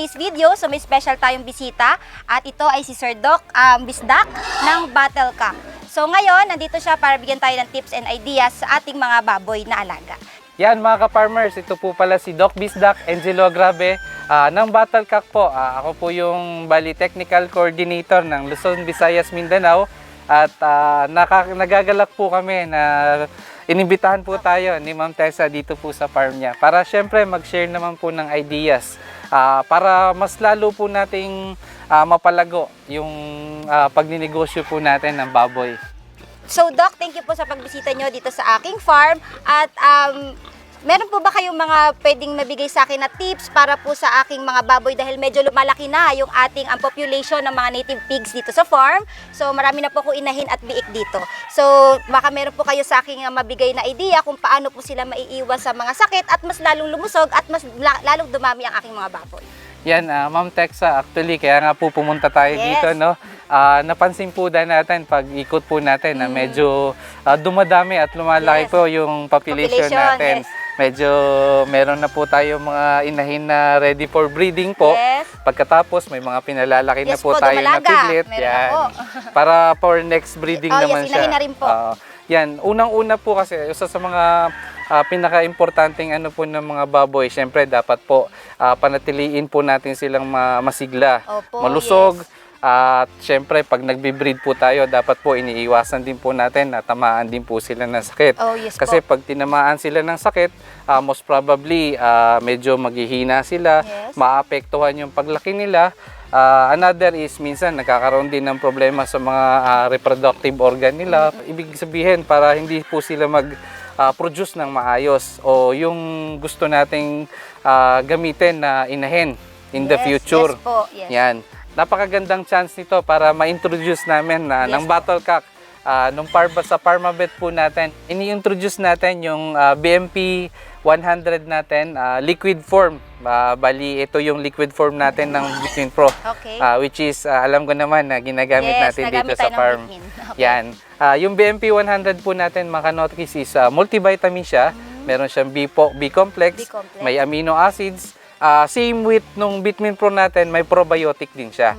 today's video, so may special tayong bisita at ito ay si Sir Doc um, Bisdak ng Battle Cup. So ngayon, nandito siya para bigyan tayo ng tips and ideas sa ating mga baboy na alaga. Yan mga ka-farmers, ito po pala si Doc Bisdak Angelo Grabe ah, ng Battle Cock po. Ah, ako po yung Bali Technical Coordinator ng Luzon, Visayas, Mindanao. At ah, naka- nagagalak po kami na inimbitahan po tayo ni Ma'am Tessa dito po sa farm niya. Para syempre mag-share naman po ng ideas. Ah, para mas lalo po nating ah, mapalago yung ah, pagninegosyo po natin ng baboy. So Doc, thank you po sa pagbisita nyo dito sa aking farm at um, meron po ba kayong mga pwedeng mabigay sa akin na tips para po sa aking mga baboy dahil medyo lumalaki na yung ating ang population ng mga native pigs dito sa farm. So marami na po ko inahin at biik dito. So baka meron po kayo sa aking uh, mabigay na idea kung paano po sila maiiwas sa mga sakit at mas lalong lumusog at mas la- lalong dumami ang aking mga baboy. Yan, ah, Ma'am Texa, actually, kaya nga po pumunta tayo Yes. dito, no? Ah, napansin po da natin pag ikot po natin na Mm. medyo ah, dumadami at lumalaki Yes. po yung population, Population, natin. yes. Medyo meron na po tayo mga inahin na ready for breeding po. Yes. Pagkatapos may mga pinalalaki na Yes po, po, tayo na dumalaga. piglet. Meron na yan. po. Para for next breeding Oh, yes, naman siya. inahin na rin po. Ah, yan, unang-una po kasi isa sa mga ah, pinaka-importanting ano po ng mga baboy, syempre dapat po ah, panatiliin po natin silang ma- masigla, Opo, malusog. yes. At syempre pag nagbi-breed po tayo, dapat po iniiwasan din po natin na tamaan din po sila ng sakit. Oh, yes Kasi po. pag tinamaan sila ng sakit, ah, most probably ah, medyo maghihina sila, Yes. maapektuhan yung paglaki nila. Ah, another is minsan nagkakaroon din ng problema sa mga ah, reproductive organ nila. Ibig sabihin para hindi po sila mag ah, produce ng maayos o yung gusto nating ah, gamitin na inahin in the Yes, future. Yes po, yes. Yan. Napakagandang chance nito para ma-introduce namin na Yes ng. Battle Cock ah, nung parba sa Parmabet po natin. Ini-introduce natin yung ah, BMP 100 natin, ah, liquid form. Ah, bali, ito yung liquid form natin ng Bitwin Pro. Okay. Ah, which is, ah, alam ko naman na ginagamit Yes, natin dito sa farm. Okay. Yan. Ah, yung BMP 100 po natin, mga kanotkis, is ah, multivitamin siya. Meron siyang B, po, B complex, B-complex. may amino acids. Ah, same with nung Bitmin Pro natin, may probiotic din siya.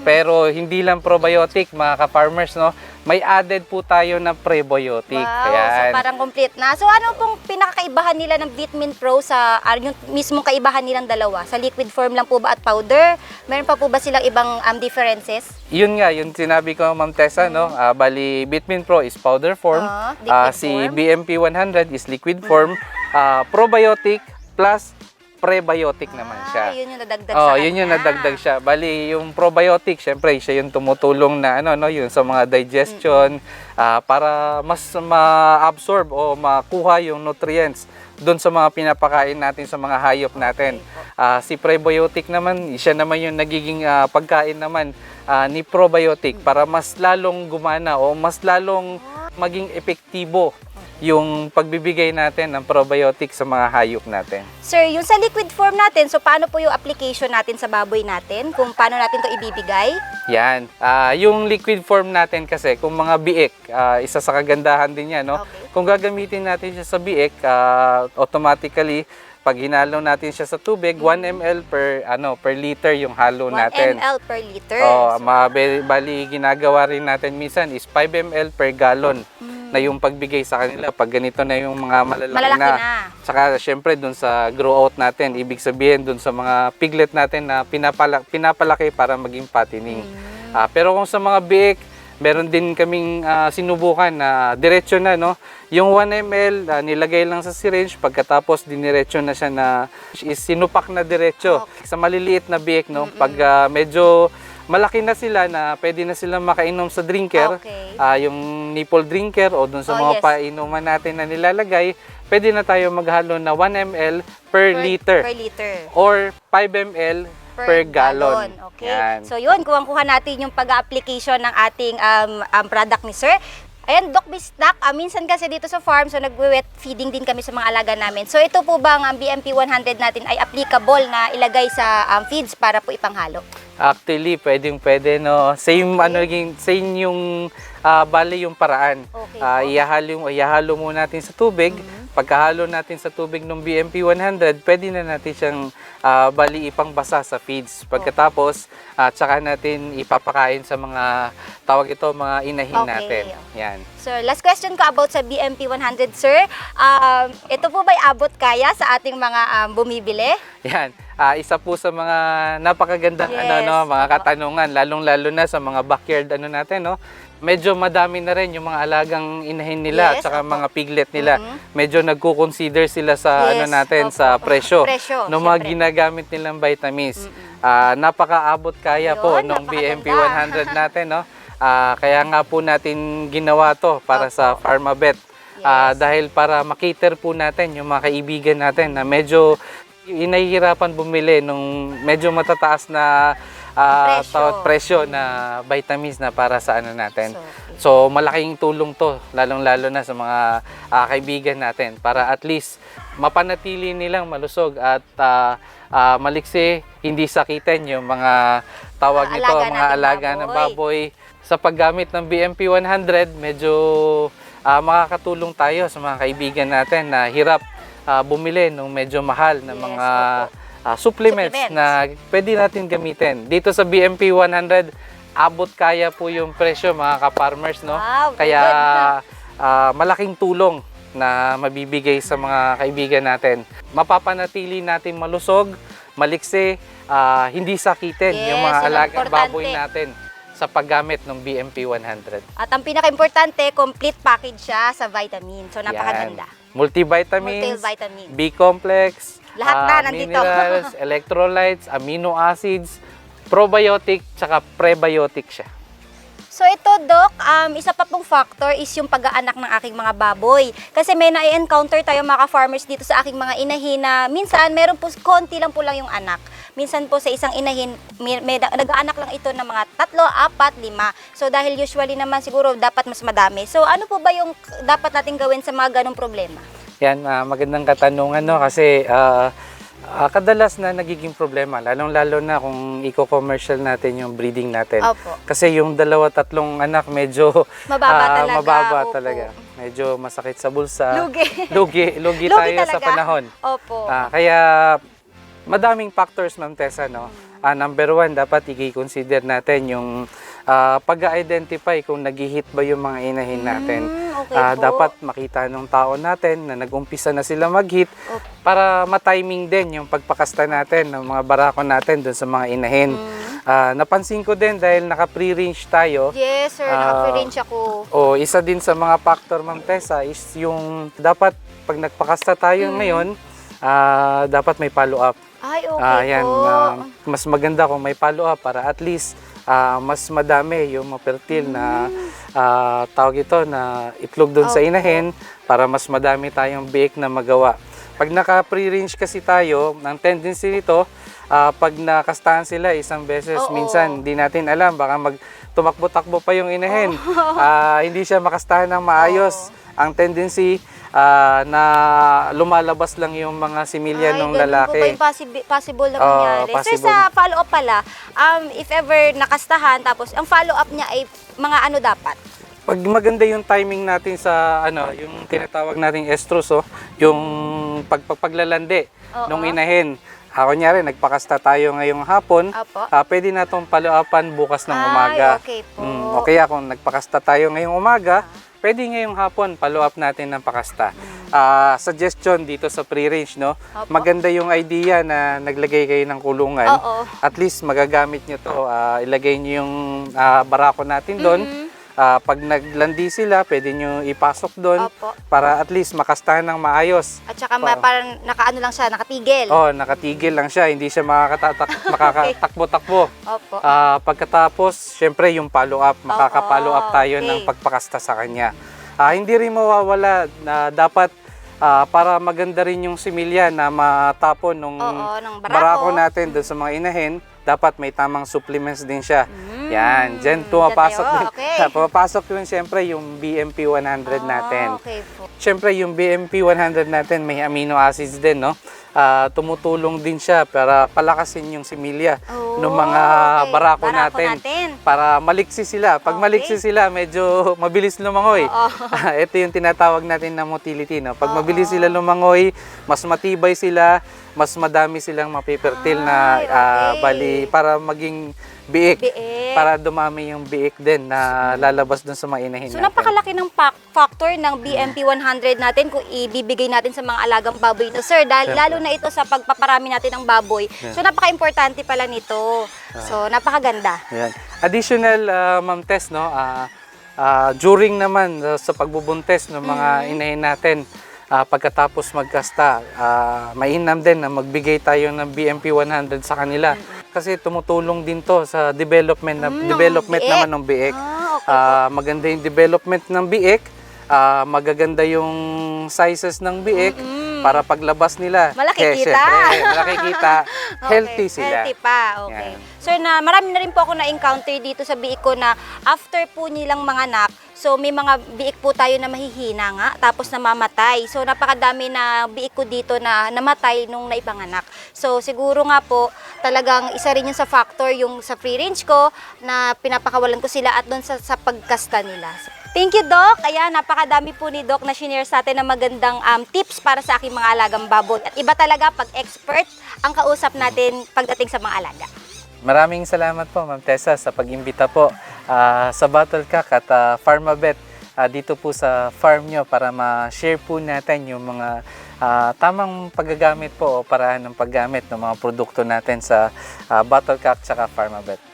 Pero hindi lang probiotic, mga ka-farmers, no? May added po tayo na prebiotic. Wow, Ayan. so parang complete na. So ano pong pinakakaibahan nila ng Bitmin Pro sa ah, yung mismong kaibahan nilang dalawa? Sa liquid form lang po ba at powder? Meron pa po ba silang ibang um, differences? Yun nga, yung sinabi ko, Ma'am Tessa, no? Ah, bali, Bitmin Pro is powder form. Liquid Ah, si form. BMP 100 is liquid form. Ah, probiotic plus prebiotic naman siya. Ah, yun yung nadagdag Oh, sa yun yung kanya. nadagdag siya. Bali, yung probiotic, syempre, siya yung tumutulong na ano no, yun sa mga digestion ah, para mas ma-absorb o makuha yung nutrients doon sa mga pinapakain natin sa mga hayop natin. Ah, si prebiotic naman, siya naman yung nagiging ah, pagkain naman ah, ni probiotic para mas lalong gumana o mas lalong maging epektibo yung pagbibigay natin ng probiotic sa mga hayop natin. Sir, yung sa liquid form natin, so paano po yung application natin sa baboy natin? Kung paano natin to ibibigay? Yan. Ah, yung liquid form natin kasi, kung mga biik, ah, isa sa kagandahan din yan, no? Okay. Kung gagamitin natin siya sa biik, ah, automatically, pag hinalo natin siya sa tubig, 1 ml per ano per liter yung halo 1 natin. ml per liter. Oh, So, mabe- bali ginagawa rin natin minsan is 5 ml per gallon na yung pagbigay sa kanila pag ganito na yung mga malalaki, Malalaki na. na. Saka syempre dun sa grow out natin, ibig sabihin dun sa mga piglet natin na pinapala- pinapalaki para maging patining. Hmm. Ah, pero kung sa mga biik, meron din kaming ah, sinubukan na diretso na no. Yung 1 ml ah, nilagay lang sa syringe pagkatapos diniretso na siya na is sinupak na diretso sa maliliit na biik no. Pag ah, medyo malaki na sila na pwede na silang makainom sa drinker, Okay. ah, yung nipple drinker o dun sa Oh, mga yes. painuman natin na nilalagay, pwede na tayo maghalo na 1 ml per, liter Per liter. or 5 ml per, gallon. Okay. Yan. So yun, kuha-kuha natin yung pag-application ng ating um, um, product ni Sir. Ayan, Doc Bistak, ah, minsan kasi dito sa farm, so nagwe-wet feeding din kami sa mga alaga namin. So ito po bang ang BMP 100 natin ay applicable na ilagay sa um, feeds para po ipanghalo? Actually, pwedeng pwede no. Same ano yung same yung ah, bali yung paraan. Okay Ah, po. ihahalo ihahalo muna natin sa tubig. pagkahalo natin sa tubig ng BMP 100, pwede na natin siyang ah, bali ipang basa sa feeds. Pagkatapos, at saka natin ipapakain sa mga tawag ito, mga inahin Okay. natin. Yan. Sir, last question ko about sa BMP 100, sir. Um, ito po ba'y abot kaya sa ating mga um, bumibili? Yan. Ah, isa po sa mga napakagandang Yes. ano no, mga katanungan lalong-lalo na sa mga backyard ano natin no. Medyo madami na rin yung mga alagang inahin nila Yes, at saka opo. mga piglet nila. Mhm. Medyo nagko-consider sila sa Yes, ano natin opo. sa presyo. Presyo, ng mga syempre. ginagamit nilang vitamins. Ah, napakaabot kaya po Yun, ng BMP napakaganda. 100 natin no. Ah, kaya nga po natin ginawa to para sa Opo. Pharmabet. Ah, Yes. dahil para makiter po natin yung mga kaibigan natin na medyo inahihirapan bumili nung medyo matataas na ah, Presyo. presyo na vitamins na para sa ano natin. So, So malaking tulong to lalong-lalo na sa mga ah, kaibigan natin para at least mapanatili nilang malusog at ah, ah, maliksi, hindi sakitin yung mga tawag Mga nito, mga alaga ng baboy. Sa paggamit ng BMP 100, medyo ah, makakatulong tayo sa mga kaibigan natin na hirap ah, bumili ng medyo mahal na Yes, mga opo. ah, supplements, Supplements. na pwede natin gamitin. Dito sa BMP 100, abot kaya po yung presyo mga ka-farmers, no? Wow, Kaya ah, malaking tulong na mabibigay sa mga kaibigan natin. Mapapanatili natin malusog, maliksi, ah, hindi sakitin Yes, yung mga importante. baboy natin sa paggamit ng BMP 100. At ang pinaka-importante, complete package siya sa vitamin. So, napakaganda. Yan. Multivitamins, Multivitamins. B-complex, Lahat na ah, nandito. minerals, electrolytes, amino acids, probiotic, tsaka prebiotic siya. So ito, Doc, um, isa pa pong factor is yung pag-aanak ng aking mga baboy. Kasi may na-encounter tayo mga farmers dito sa aking mga inahin na minsan meron po konti lang po lang yung anak. Minsan po sa isang inahin, may, may, nag-aanak lang ito ng mga tatlo, apat, lima. So dahil usually naman siguro dapat mas madami. So ano po ba yung dapat natin gawin sa mga ganong problema? Yan, ah, magandang katanungan no kasi ah, ah, kadalas na nagiging problema lalong-lalo na kung eco-commercial natin yung breeding natin. Opo. Kasi yung dalawa tatlong anak medyo Mababa ah, talaga, mababa opo. talaga. Medyo masakit sa bulsa. Lugi. Lugi, lugi, Lugi tayo sa talaga. panahon. Opo. Ah, kaya madaming factors, Ma'am Tessa, no? Ah, number one, dapat i-consider natin yung ah, pag-identify kung nag-hit ba yung mga inahin natin. Mm, okay po. dapat makita ng tao natin na nag-umpisa na sila mag-hit Opo. para ma-timing din yung pagpakasta natin ng mga barako natin dun sa mga inahin. Mm. Ah, napansin ko din dahil naka-pre-range tayo, Yes, sir. Ah, Naka-range ako. o isa din sa mga factor, Ma'am Tessa, is yung dapat pag nagpakasta tayo Mm. ngayon, ah, dapat may follow-up. Ay, okay Ah, yan, po. ah, mas maganda kung may follow-up para at least ah, mas madami yung mapertil na ah, tawag ito na itlog doon sa Opo. inahin para mas madami tayong biik na magawa. Pag naka-pre-range kasi tayo, ang tendency nito, ah, pag nakastahan sila isang beses, Oo. minsan hindi natin alam, baka mag tumakbo-takbo pa yung inahin. Ah, hindi siya makastahan ng maayos. Ang tendency ah, na lumalabas lang yung mga similya Ay, ng lalaki. yung possible, possible na Oo, mangyari? Sir, possible. sa follow-up pala, um, if ever nakastahan, tapos ang follow-up niya ay mga ano dapat? Pag maganda yung timing natin sa ano, yung tinatawag nating estrus, oh, yung pagpaglalandi Oo. nung inahin. Ah, kunyari, nagpakasta tayo ngayong hapon, Apo. ah, pwede na itong follow-upan bukas ng Ay, umaga. okay po. Mm, o kaya kung nagpakasta tayo ngayong umaga, pwede ngayong hapon follow-up natin ng pakasta. Ah, suggestion dito sa pre-range, no? Opo. Maganda yung idea na naglagay kayo ng kulungan. Oo. At least magagamit nyo to. Ah, ilagay nyo yung ah, barako natin doon. Mhm. Ah, pag naglandi sila, pwede nyo ipasok doon Opo. para at least makastahan ng maayos. At saka ma- Pa- parang nakaano lang siya, nakatigil. Oh, nakatigil lang siya, hindi siya makakatatak, makakatakbo-takbo. Opo. Ah, pagkatapos, syempre yung follow-up, makaka-follow up tayo okay. ng pagpakasta sa kanya. Ah, hindi rin mawawala na dapat ah, para maganda rin yung similya na matapon nung Oo, ng barako. barako natin doon sa mga inahin, dapat may tamang supplements din siya. Yan, dyan pumapasok din. tayo, okay. pumapasok yun syempre yung BMP 100 natin. Ah, okay po. Siyempre, yung BMP 100 natin may amino acids din, no? ah, tumutulong din siya para palakasin yung similya Oh, ng mga okay. barako, Barako natin, natin. para maliksi sila. Pag Okay. maliksi sila, medyo mabilis lumangoy. Oo. Ito yung tinatawag natin na motility. No? Pag Oo. mabilis sila lumangoy, mas matibay sila, mas madami silang mapipertil na Ay, ah, okay. bali para maging biik. Biik. Para dumami yung biik din na lalabas dun sa mga inahin So natin. napakalaki ng pac- factor ng BMP 100 natin kung ibibigay natin sa mga alagang baboy to sir dahil Siyempre. lalo na ito sa pagpaparami natin ng baboy. So napaka-importante pala nito. So napakaganda. Yan. Additional, ah, Ma'am Tess, no, ah, ah, during naman ah, sa pagbubuntes ng mga Mm-hmm. inahin natin, ah, pagkatapos magkasta, ah, mainam din na magbigay tayo ng BMP 100 sa kanila. Kasi tumutulong din to sa development na Mm, ng development biik. naman ng biik. Ah, okay. Ah, maganda yung development ng biik, ah, magaganda yung sizes ng biik para paglabas nila. Malaki eh, kita. syempre, malaki kita, Okay, healthy sila. Healthy pa, okay. Yan. Sir, na marami na rin po ako na-encounter dito sa biik ko na after po nilang manganak, so may mga biik po tayo na mahihina nga, tapos namamatay. So napakadami na biik ko dito na namatay nung naipanganak. So siguro nga po, talagang isa rin yung sa factor yung sa free range ko na pinapakawalan ko sila at doon sa, sa pagkasta nila. Thank you, Doc. Ayan, napakadami po ni Doc na shinare sa atin ng magandang um, tips para sa aking mga alagang baboy. At iba talaga pag expert ang kausap natin pagdating sa mga alaga. Maraming salamat po, Ma'am Tessa, sa pag-imbita po ah, sa Battlecock at ah, Pharmabet ah, dito po sa farm nyo para ma-share po natin yung mga ah, tamang paggagamit po o paraan ng paggamit ng mga produkto natin sa ah, Battlecock at Pharmabet.